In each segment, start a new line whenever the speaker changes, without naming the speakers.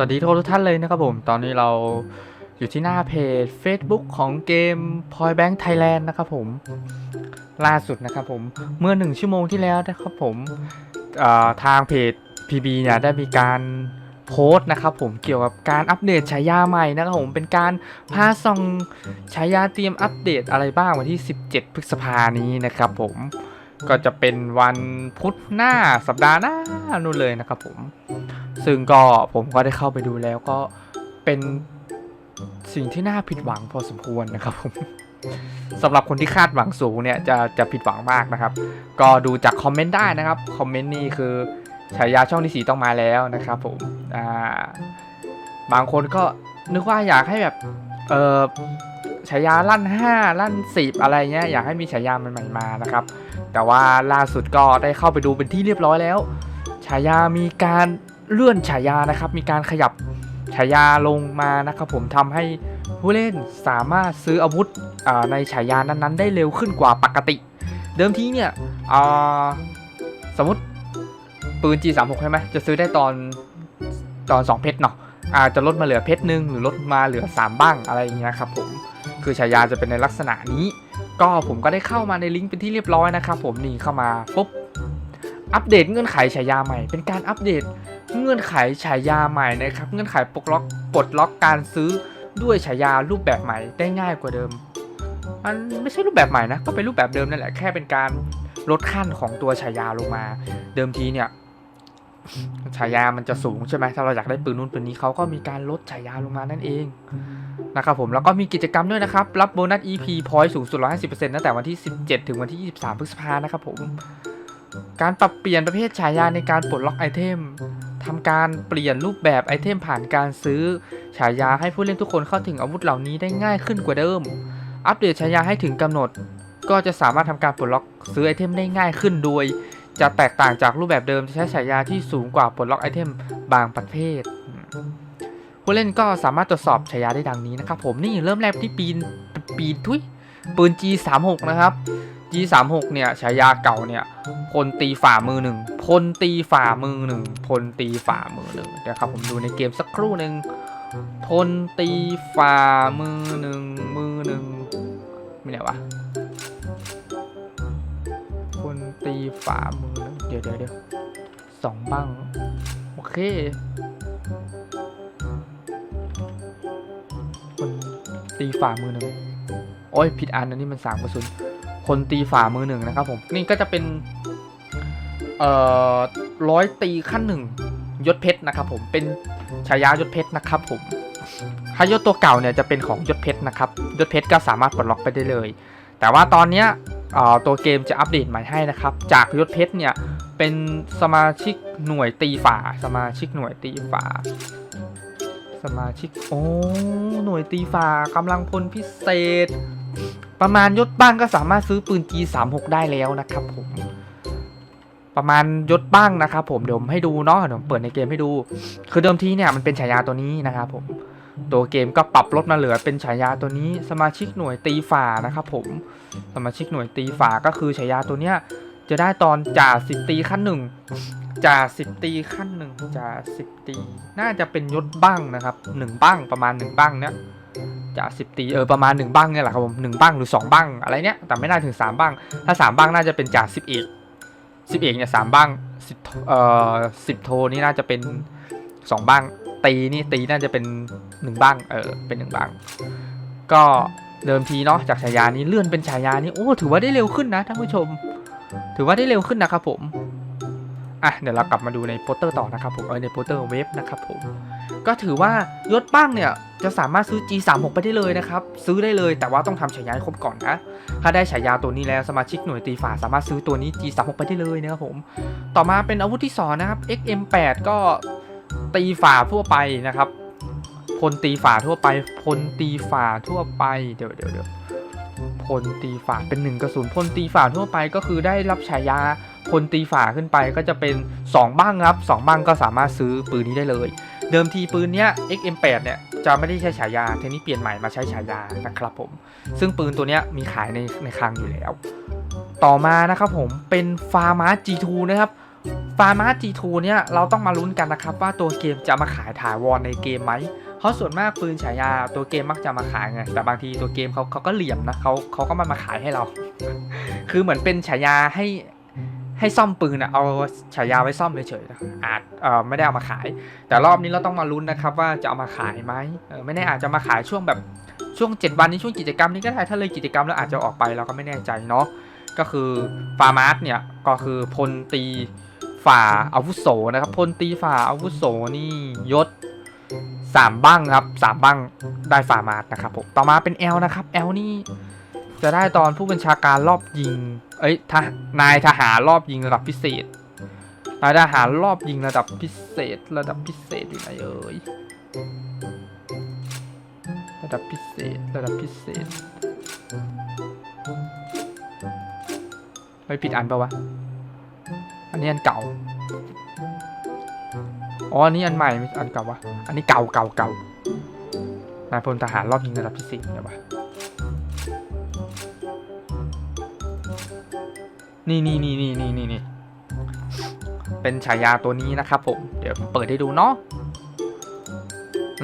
สวัสดีทุกท่านเลยนะครับผม ตอนนี้เราอยู่ที่หน้าเพจ Facebook ของเกม Point Bank Thailand นะครับผม ล่าสุดนะครับผม เมื่อหนึ่งชั่วโมงที่แล้วนะครับผมทางเพจ PB เนี่ยได้มีการโพสต์นะครับผมเกี่ยวกับการอัปเดตฉายาใหม่นะครับผมเป็นการพาส่องฉายาเตรียมอัปเดตอะไรบ้างวันที่ 17 พฤษภานี้นะครับผมก็จะเป็นวันพุธหน้าสัปดาห์หน้านู่นเลยนะครับผม ซึ่งก็ผมก็ได้เข้าไปดูแล้วก็เป็นสิ่งที่น่าผิดหวังพอสมควรนะครับผมสำหรับคนที่คาดหวังสูงเนี่ยจะจะผิดหวังมากนะครับ ก็ดูจากคอมเมนต์ได้นะครับคอมเมนต์นี่คือฉายาช่องที่สีต้องมาแล้วนะครับผมอ่าบางคนก็นึกว่าอยากให้แบบเออฉายาลั่น 5 ลั่น 10 อะไรเงี้ยอยากให้มีฉายามันใหม่มานะครับ แต่ว่าล่าสุดก็ได้เข้าไปดูเป็นที่เรียบร้อยแล้วฉายามีการ เลื่อนฉายานะครับมีการขยับฉายาลงมานะครับผมทำให้ผู้เล่นสามารถซื้ออาวุธในฉายานั้นๆ ได้เร็วขึ้นกว่าปกติ เดิมทีเนี่ยสมมติปืน G36 ใช่ไหมจะซื้อได้ตอนตอน 2 เพชรเนาะอาจจะลดมาเหลือเพชรหนึ่งหรือลดมาเหลือ 3 บ้างอะไรอย่างเงี้ยครับผมคือฉายาจะเป็นในลักษณะนี้ ก็ผมก็ได้เข้ามาในลิงก์เป็นที่เรียบร้อยนะครับผมนี่เข้ามาปุ๊บอัปเดตเงื่อนไขฉายาใหม่ เป็นการอัปเดต เงื่อนไขฉายาใหม่นะครับ เงื่อนไขปลดล็อกปลดล็อกการซื้อด้วยฉายารูปแบบใหม่ได้ง่ายกว่าเดิม มันไม่ใช่รูปแบบใหม่นะ ก็เป็นรูปแบบเดิมนั่นแหละ แค่เป็นการลดขั้นของตัวฉายาลงมา เดิมทีเนี่ยฉายามันจะสูงใช่ไหมถ้าเราอยากได้ปืนนู้นปืนนี้เขาก็มีการลดฉายาลงมานั่นเองนะครับผมแล้วก็มีกิจกรรมด้วยนะครับ รับโบนัส EP point สูงสุด 150%ตั้งแต่วันที่ 17 ถึงวันที่ 23 พฤษภานะครับผม การปรับเปลี่ยนประเภทฉายาในการปลดล็อกไอเทม ทำการเปลี่ยนรูปแบบไอเทมผ่านการซื้อ ฉายาให้ผู้เล่นทุกคนเข้าถึงอาวุธเหล่านี้ได้ง่ายขึ้นกว่าเดิม อัปเดตฉายาให้ถึงกำหนด ก็จะสามารถทำการปลดล็อกซื้อไอเทมได้ง่ายขึ้นโดย จะแตกต่างจากรูปแบบเดิมจะใช้ฉายาที่สูงกว่าปลดล็อกไอเทมบางประเภท ผู้เล่นก็สามารถตรวจสอบฉายาได้ดังนี้นะครับผมนี่เริ่มแรกที่ปีนปีนทุยปืน G36 นะครับ G36 เนี่ยฉายาเก่าเนี่ยพลตีฝ่ามือหนึ่ง พลตีฝ่ามือหนึ่งพลตีฝ่ามือหนึ่งเดี๋ยวครับผมดูในเกมสักครู่หนึ่งพลตีฝ่ามือหนึ่งมือหนึ่งไม่ไหนวะพลตีฝ่ามือหนึ่งเดี๋ยวเดี๋ยวเดี๋ยวสองบ้างโอเคพลตีฝ่ามือหนึ่งโอ้ยผิดอันอันนี้มันสามกระสุนคนตีฝ่ามือหนึ่งนะครับผมนี่ก็จะเป็น เอ่อร้อยตีขั้นหนึ่งยศเพชรนะครับผมเป็นฉายายศเพชรนะครับผมถ้ายศตัวเก่าเนี่ยจะเป็นของยศเพชรนะครับยศเพชรก็สามารถปลดล็อกไปได้เลย แต่ว่าตอนเนี้ยตัวเกมจะอัปเดตใหม่ให้นะครับ จากยศเพชรเนี่ยเป็นสมาชิกหน่วยตีฝาสมาชิกหน่วยตีฝาสมาชิกโอ้หน่วยตีฝากำลังพลพิเศษ ประมาณยศบ้างก็สามารถซื้อปืน G36 ได้แล้วนะครับผม ประมาณยศบ้างนะครับผมเดี๋ยวผมให้ดูเนาะเดี๋ยวผมเปิดในเกมให้ดู คือเดิมทีเนี่ยมันเป็นฉายาตัวนี้นะครับผมตัวเกมก็ปรับลดมาเหลือเป็นฉายาตัวนี้สมาชิกหน่วยตีฝ่านะครับผมสมาชิกหน่วยตีฝ่าก็คือฉายาตัวเนี้ยจะได้ตอนจ่าสิบตีขั้นหนึ่งจ่าสิบตีขั้นหนึ่งจ่าสิบตี น่าจะเป็นยศบ้างนะครับหนึ่งบ้างประมาณหนึ่งบ้างเนี้ยจะสิบตีเออประมาณหนึ่งบ้างเนี่ยแหละครับผมหนึ่งบ้างหรือสองบ้างอะไรเนี้ยแต่ไม่น่าถึงสามบ้างถ้าสามบ้างน่าจะเป็นจ่าสิบเอก สิบเอกเนี่ยสามบ้างสิบเอ่อสิบโทนี่น่าจะเป็นสองบ้าง ตีนี่ตีน่าจะเป็นหนึ่งบ้างเออเป็นหนึ่งบ้าง ก็เดิมทีเนาะจากฉายานี้เลื่อนเป็นฉายานี้โอ้ถือว่าได้เร็วขึ้นนะท่านผู้ชม ถือว่าได้เร็วขึ้นนะครับผม อะเดี๋ยวเรากลับมาดูในโปสเตอร์ต่อนะครับผมเออในโปสเตอร์เว็บนะครับผมก็ถือว่ายศบ้างเนี่ยจะสามารถซื้อ G36 ไปได้เลยนะครับ ซื้อได้เลยแต่ว่าต้องทำฉายาให้ครบก่อนนะ ถ้าได้ฉายาตัวนี้แล้วสมาชิกหน่วยตีฝ่าสามารถซื้อตัวนี้ G36 ไปได้เลยนะครับผม ต่อมาเป็นอาวุธที่สองนะครับ XM8 ก็ตีฝ่าทั่วไปนะครับพลตีฝ่าทั่วไปพลตีฝ่าทั่วไปเดี๋ยวเดี๋ยวเดี๋ยวพลตีฝ่าเป็นหนึ่งกระสุนพลตีฝ่าทั่วไปก็คือได้รับฉายา พลตีฝ่าขึ้นไปก็จะเป็น 2 บ้างครับ 2 บ้างก็สามารถซื้อปืนนี้ได้เลย เดิมทีปืนเนี้ย XM8 เนี่ยจะไม่ได้ใช้ฉายาเทนี้เปลี่ยนใหม่มาใช้ฉายานะครับผม ซึ่งปืนตัวเนี้ยมีขายในในคลังอยู่แล้ว ต่อมานะครับผมเป็นฟาร์มา G2 นะครับฟาร์มา G2 เนี่ยเราต้องมาลุ้นกันนะครับว่าตัวเกมจะมาขายถาวรในเกมไหมเพราะส่วนมากปืนฉายาตัวเกมมักจะมาขายไงแต่บางทีตัวเกมเขาเขาก็เหลี่ยมนะเขาเขาก็มามาขายให้เรา คือเหมือนเป็นฉายาให้ ให้ซ่อมปืนอะเอาฉายาไว้ซ่อมเฉยๆนะอาจเออไม่ได้เอามาขาย แต่รอบนี้เราต้องมาลุ้นนะครับว่าจะเอามาขายไหมเออไม่แน่อาจจะมาขายช่วงแบบช่วง 7 วันนี้ช่วงกิจกรรมนี้ก็ได้ถ้าเลยกิจกรรมแล้วอาจจะออกไปเราก็ไม่แน่ใจเนาะก็คือฟาร์มาร์เนี่ยก็คือพลตีฝ่าอาวุโสนะครับพลตีฝ่าอาวุโสนี่ยศสามบ้างครับสามบ้างได้ฟาร์มาร์นะครับผมต่อมาเป็น L นะครับ L นี่จะได้ตอนผู้บัญชาการรอบยิง เอ้ยทนายทหารรอบยิงระดับพิเศษ นายทหารรอบยิงระดับพิเศษ ระดับพิเศษอยู่ไหนเอ่ย ระดับพิเศษ ระดับพิเศษ ไม่ผิดอันปะวะ อันนี้อันเก่า อ๋อ อันนี้อันใหม่ไม่อันเก่าวะ อันนี้เก่าเก่าเก่านายพลทหารรอบยิงระดับพิเศษเนี่ยวะ นี่นี่นี่นี่นี่นี่นี่เป็นฉายาตัวนี้นะครับผม เดี๋ยวเปิดให้ดูเนาะ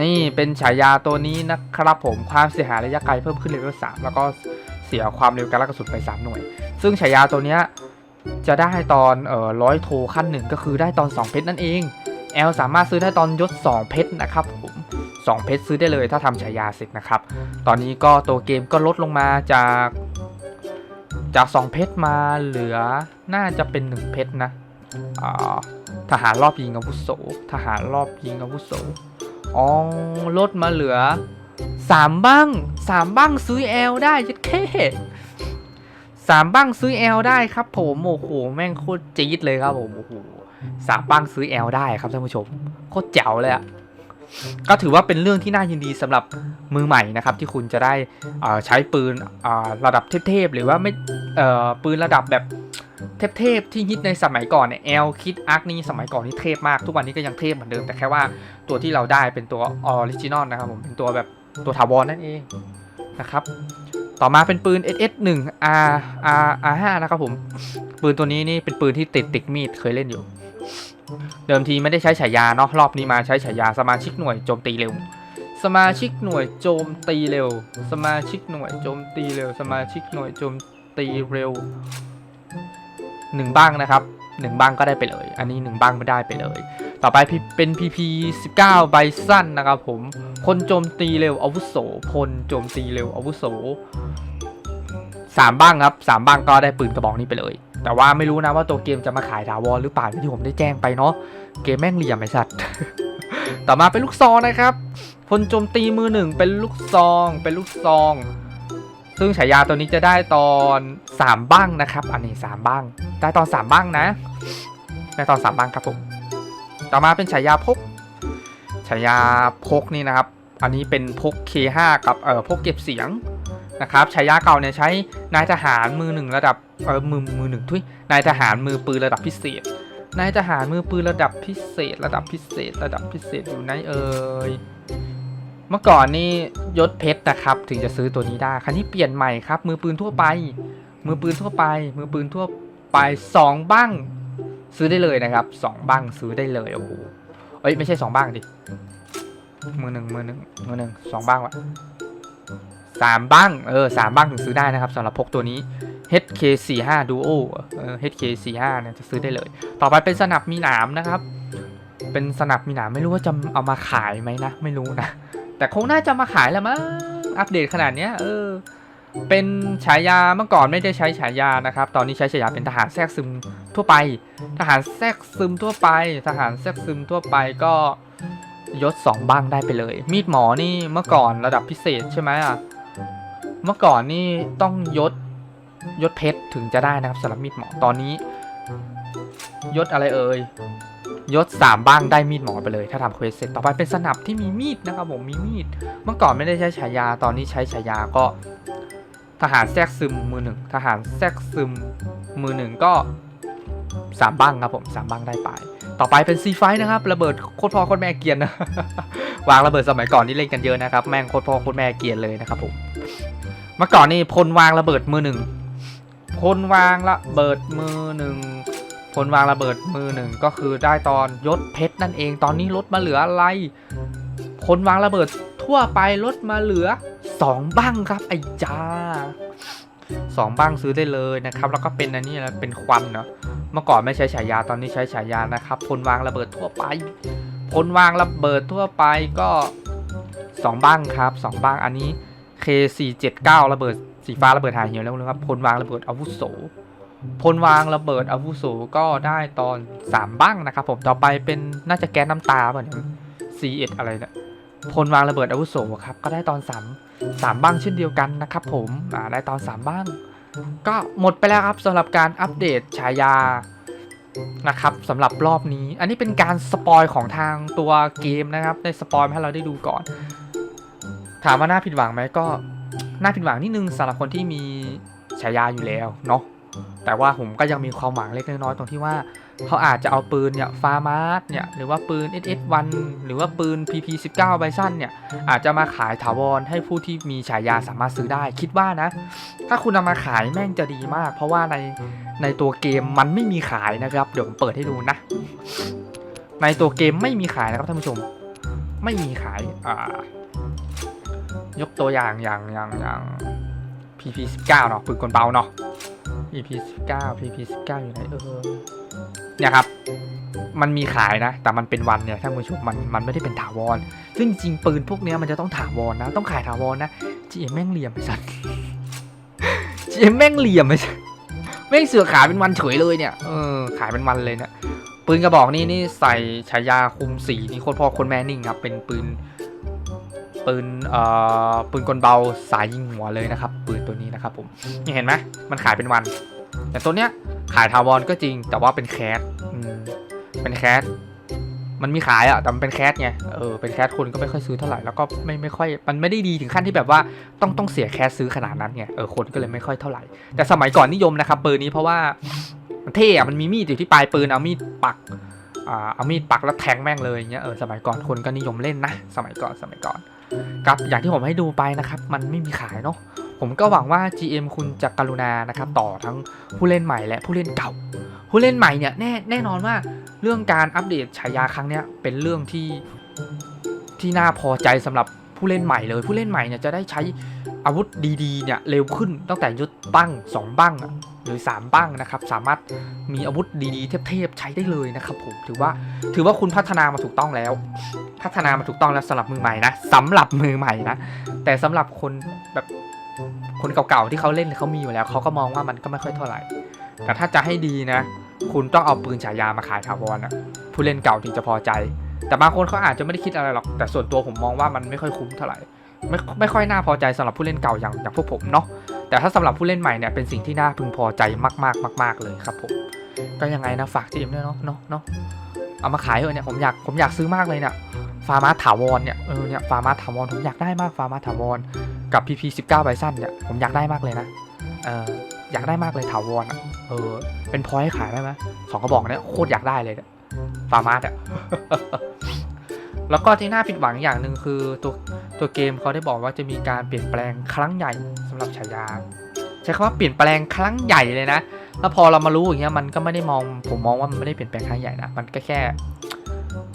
นี่เป็นฉายาตัวนี้นะครับผม ความเสียหายระยะไกลเพิ่มขึ้นเลเวลสามแล้วก็เสียความเร็วการลากกระสุนไป 3 หน่วย ซึ่งฉายาตัวเนี้ยจะได้ตอนเอ่อร้อยโทขั้นหนึ่งก็คือได้ตอน 2 เพชรนั่นเอง L สามารถซื้อได้ตอนยศ 2 เพชรนะครับผม2เพชรซื้อได้เลยถ้าทำฉายาเสร็จนะครับ ตอนนี้ก็ตัวเกมก็ลดลงมาจาก จาก 2 เพชรมาเหลือน่าจะเป็น 1 เพชรนะทหารรอบยิงอาวุโส ทหารรอบยิงอาวุโสอ๋อลดมาเหลือ 3 บ้าง 3 บ้างซื้อ L ได้ยัดแค่สามบ้างซื้อ L ได้ครับผมโอ้โหแม่งโคตรจี๊ดเลยครับผมโอ้โหสามบ้างซื้อ L ได้ครับท่านผู้ชมโคตรเจ๋วเลยอะ ก็ถือว่าเป็นเรื่องที่น่ายินดีสำหรับมือใหม่นะครับ ที่คุณจะได้ใช้ปืนระดับเทพๆหรือว่าไม่ปืนระดับแบบเทพๆที่ฮิตในสมัยก่อนเนี่ย L คิดอาร์คนี่สมัยก่อนนี่เทพมาก ทุกวันนี้ก็ยังเทพเหมือนเดิมแต่แค่ว่าตัวที่เราได้เป็นตัวออริจินอลนะครับผมเป็นตัวแบบตัวถาวรนั่นเองนะครับต่อมาเป็นปืน SS 1 R R R 5 นะครับผม ปืนตัวนี้นี่เป็นปืนที่ติดติดมีดเคยเล่นอยู่ เดิมทีไม่ได้ใช้ฉายาเนาะรอบนี้มาใช้ฉายาสมาชิกหน่วยโจมตีเร็ว สมาชิกหน่วยโจมตีเร็ว สมาชิกหน่วยโจมตีเร็ว สมาชิกหน่วยโจมตีเร็วหนึ่งบ้างนะครับหนึ่งบ้างก็ได้ไปเลย อันนี้หนึ่งบ้างไม่ได้ไปเลย ต่อไปเป็น PP 19 ไบสั้นนะครับผมพลโจมตีเร็วอาวุโสพลโจมตีเร็วอาวุโสสามบ้างครับสามบ้างก็ได้ปืนกระบอกนี้ไปเลย แต่ว่าไม่รู้นะว่าตัวเกมจะมาขายดาวอลหรือเปล่าที่ผมได้แจ้งไปเนาะเกมแม่งเหลี่ยมไอ้สัตว์ต่อมาเป็นลูกซองนะครับพลโจมตีมือหนึ่งเป็นลูกซอง เป็นลูกซอง ซึ่งฉายาตัวนี้จะได้ตอนสามบ้างนะครับ อันนี้สามบ้าง ได้ตอนสามบ้างนะได้ตอนสามบ้างครับผมต่อมาเป็นฉายาพกฉายาพกนี่นะครับ อันนี้เป็นพก K5 กับเอ่อพกเก็บเสียง นะครับฉายาเก่าเนี่ยใช้นายทหารมือหนึ่งระดับเออมือมือหนึ่งทุยนายทหารมือปืนระดับพิเศษนายทหารมือปืนระดับพิเศษ ระดับพิเศษ ระดับพิเศษอยู่ไหนเอ่ยเมื่อก่อนนี่ยศเพชรนะครับ ถึงจะซื้อตัวนี้ได้ครั้นี้เปลี่ยนใหม่ครับ มือปืนทั่วไป มือปืนทั่วไป มือปืนทั่วไปสองบ้าง ซื้อได้เลยนะครับสองบ้างซื้อได้เลยโอ้โหเอ้ยไม่ใช่สองบ้างดิมือหนึ่งมือหนึ่งมือหนึ่งสองบ้างวะ สามบ้าง เออสามบ้างถึงซื้อได้นะครับสำหรับพกตัวนี้ HK45 Duo เออ HK45 เนี่ยจะซื้อได้เลย ต่อไปเป็นสนับมีหนามนะครับ เป็นสนับมีหนามไม่รู้ว่าจะเอามาขายไหมนะ ไม่รู้นะ แต่คงน่าจะมาขายแหละมั้ง อัปเดตขนาดเนี้ย เออ เป็นฉายาเมื่อก่อนไม่ได้ใช้ฉายานะครับ ตอนนี้ใช้ฉายาเป็นทหารแทรกซึมทั่วไป ทหารแทรกซึมทั่วไป ทหารแทรกซึมทั่วไปก็ยศสองบ้างได้ไปเลย มีดหมอนี่เมื่อก่อนระดับพิเศษใช่ไหมอะ เมื่อก่อนนี่ต้องยศยศเพชรถึงจะได้นะครับสำหรับมีดหมอตอนนี้ ยศอะไรเอ่ยยศสามบ้างได้มีดหมอไปเลย ถ้าทำเควสเสร็จต่อไปเป็นสนับที่มีมีดนะครับผมมีมีด เมื่อก่อนไม่ได้ใช้ฉายาตอนนี้ใช้ฉายาก็ ทหารแทรกซึมมือหนึ่งทหารแทรกซึมมือหนึ่งก็สามบ้างครับผมสามบ้างได้ไป ต่อไปเป็นซีไฟนะครับระเบิดโคตรพ่อโคตรแม่เกียนนะวางระเบิดสมัยก่อนที่เล่นกันเยอะนะครับแม่งโคตรพ่อโคตรแม่เกียนเลยนะครับผม มื่อก่อนนี่พลวางระเบิดมือหนึ่งพลวางระเบิดมือหนึ่งพลวางระเบิดมือหนึ่งก็คือได้ตอนยศเพชรนั่นเอง ตอนนี้ลดมาเหลืออะไรพลวางระเบิดทั่วไปลดมาเหลือสองบ้างครับไอ้จ้าสองบ้างซื้อได้เลยนะครับ แล้วก็เป็นอันนี้นะเป็นควันเนาะเมื่อก่อนไม่ใช้ฉายาตอนนี้ใช้ฉายานะครับพลวางระเบิดทั่วไปพลวางระเบิดทั่วไปก็สองบ้างครับสองบ้างอันนี้ K479 ระเบิดสีฟ้าระเบิดหายเหี่ยวแล้วนะครับพลวางระเบิดอาวุโสพลวางระเบิดอาวุโสก็ได้ตอนสามบ้างนะครับผมต่อไปเป็นน่าจะแก๊สน้ำตาป่ะเนี่ย C1 อะไรเนี่ยพลวางระเบิดอาวุโสครับก็ได้ตอนสามสามบ้างเช่นเดียวกันนะครับผมอ่าได้ตอนสามบ้าง ก็หมดไปแล้วครับสำหรับการอัปเดตฉายานะครับสำหรับรอบนี้ อันนี้เป็นการสปอยของทางตัวเกมนะครับได้สปอยให้เราได้ดูก่อน ถามว่าน่าผิดหวังไหมก็น่าผิดหวังนิดนึงสำหรับคนที่มีฉายาอยู่แล้วเนาะแต่ว่าผมก็ยังมีความหวังเล็กน้อยๆตรงที่ว่าเขาอาจจะเอาปืนเนี่ยฟาร์มาร์เนี่ยหรือว่าปืน SS1 หรือว่าปืน PP19 ไบซันเนี่ยอาจจะมาขายถาวรให้ผู้ที่มีฉายาสามารถซื้อได้คิดว่านะ ถ้าคุณนำมาขายแม่งจะดีมาก เพราะว่าในในตัวเกมมันไม่มีขายนะครับ เดี๋ยวผมเปิดให้ดูนะ ในตัวเกมไม่มีขายนะครับท่านผู้ชม ไม่มีขายอ่า ยกตัวอย่างอย่างอย่างอย่าง PP19 เนาะปืนกลเบาเนาะ PP19 PP19 อยู่ไหนเออเนี่ยครับ มันมีขายนะ แต่มันเป็นวันเนี่ยท่านผู้ชมมันมันไม่ได้เป็นถาวร ซึ่งจริงๆปืนพวกเนี้ยมันจะต้องถาวรนะ ต้องขายถาวรนะจีเอแม่งเหลี่ยมไอ้สัสจีเอแม่งเหลี่ยมไอ้สัสแม่งเสือขายเป็นวันเฉยเลยเนี่ยเออขายเป็นวันเลยเนี่ยปืนกระบอกนี่นี่ใส่ฉายาคุมสีนี่โคตรพ่อโคนแม่นิ่งครับเป็นปืน ปืนเอ่อปืนกลเบาสายยิงหัวเลยนะครับ ปืนตัวนี้นะครับผมนี่เห็นไหมมันขายเป็นวัน แต่ตัวเนี้ยขายถาวรก็จริง แต่ว่าเป็นแคสอืมเป็นแคสมันมีขายอะแต่มันเป็นแคสไงเออเป็นแคสคนก็ไม่ค่อยซื้อเท่าไหร่แล้วก็ไม่ไม่ค่อยมันไม่ได้ดีถึงขั้นที่แบบว่าต้องต้องเสียแคสซื้อขนาดนั้นไงเออคนก็เลยไม่ค่อยเท่าไหร่ แต่สมัยก่อนนิยมนะครับปืนนี้เพราะว่ามันเท่อะมันมีมีดอยู่ที่ปลายปืนเอามีดปักอ่าเอามีดปักแล้วแทงแม่งเลยอย่างเงี้ยเออสมัยก่อนคนก็นิยมเล่นนะ สมัยก่อนสมัยก่อน ครับอย่างที่ผมให้ดูไปนะครับ มันไม่มีขายเนาะผมก็หวังว่า GM คุณจะกรุณานะครับ ต่อทั้งผู้เล่นใหม่และผู้เล่นเก่า ผู้เล่นใหม่เนี่ยแน่แน่นอนว่าเรื่องการอัปเดตฉายาครั้งเนี้ยเป็นเรื่องที่ที่น่าพอใจสำหรับผู้เล่นใหม่เลย ผู้เล่นใหม่เนี่ยจะได้ใช้อาวุธดีๆเนี่ยเร็วขึ้นตั้งแต่ยุดบ้งสองบ้าง หรือ 3 บ้างนะครับ สามารถมีอาวุธดีๆ เทพๆใช้ได้เลยนะครับผมถือว่าถือว่าคุณพัฒนามาถูกต้องแล้ว พัฒนามาถูกต้องแล้วสำหรับมือใหม่นะสำหรับมือใหม่นะแต่สำหรับคนแบบคนเก่าๆที่เขาเล่นเขามีอยู่แล้วเขาก็มองว่ามันก็ไม่ค่อยเท่าไหร่ แต่ถ้าจะให้ดีนะ คุณต้องเอาปืนฉายามาขายถาวรนะผู้เล่นเก่าถึงจะพอใจ แต่บางคนเขาอาจจะไม่ได้คิดอะไรหรอก แต่ส่วนตัวผมมองว่ามันไม่ค่อยคุ้มเท่าไหร่ไม่ไม่ค่อยน่าพอใจสำหรับผู้เล่นเก่าอย่างอย่างพวกผมเนาะ แต่ถ้าสำหรับผู้เล่นใหม่เนี่ยเป็นสิ่งที่น่าพึงพอใจมากๆมาก ๆ เลยครับผมก็ยังไงนะฝากทีมด้วยเนาะเนาะเนาะเอามาขายเถอะเนี่ยผมอยากผมอยากซื้อมากเลยเนี่ยฟาร์มาถาวรเนี่ยเออเนี่ยฟาร์มาถาวรผมอยากได้มากฟาร์มาถาวรกับ PP19 ไบซันเนี่ยผมอยากได้มากเลยนะเอออยากได้มากเลยถาวรอะเออเป็นพอยขายได้ไหมสองกระบอกเนี่ยโคตรอยากได้เลยเนี่ยฟาร์มาอะ แล้วก็ที่น่าผิดหวังอย่างหนึ่งคือตัวตัวเกมเขาได้บอกว่าจะมีการเปลี่ยนแปลงครั้งใหญ่สำหรับฉายาใช้คำว่าเปลี่ยนแปลงครั้งใหญ่เลยนะ แล้วพอเรามารู้อย่างเงี้ยมันก็ไม่ได้มองผมมองว่ามันไม่ได้เปลี่ยนแปลงครั้งใหญ่นะ มันก็แค่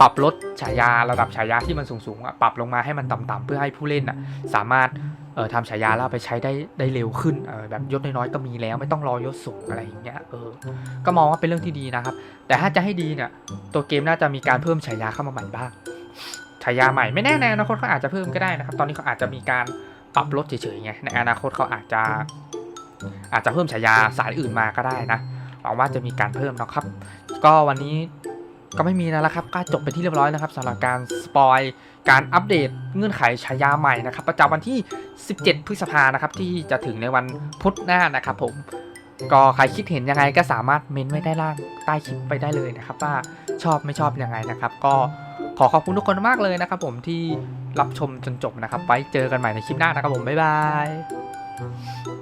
ปรับลดฉายาระดับฉายาที่มันสูงๆอะปรับลงมาให้มันต่ำๆเพื่อให้ผู้เล่นอะสามารถเอ่อทำฉายาแล้วเอาไปใช้ได้ได้เร็วขึ้นเออแบบยศน้อยๆก็มีแล้วไม่ต้องรอยศสูงอะไรอย่างเงี้ยเออก็มองว่าเป็นเรื่องที่ดีนะครับ แต่ถ้าจะให้ดีเนี่ยตัวเกมน่าจะมีการเพิ่มฉายาเข้ามาใหม่บ้าง ฉายาใหม่ไม่แน่ในอนาคตเขาอาจจะเพิ่มก็ได้นะครับ ตอนนี้เขาอาจจะมีการปรับลดเฉยๆไงในอนาคตเขาอาจจะ อาจจะเพิ่มฉายาสายอื่นมาก็ได้นะหวังว่าจะมีการเพิ่มนะครับ ก็วันนี้ก็ไม่มีแล้วครับก็จบไปที่เรียบร้อยนะครับสำหรับการสปอยการอัปเดตเงื่อนไขฉายาใหม่นะครับ ประจำวันที่ 17 พฤษภานะครับที่จะถึงในวันพุธหน้านะครับ ผมก็ใครคิดเห็นยังไงก็สามารถเมนไว้ได้ล่างใต้คลิปไปได้เลยนะครับ ว่าชอบไม่ชอบยังไงนะครับ ก็ ขอขอบคุณทุกคนมากเลยนะครับผมที่รับชมจนจบนะครับ ไว้เจอกันใหม่ในคลิปหน้านะครับผม บ๊ายบาย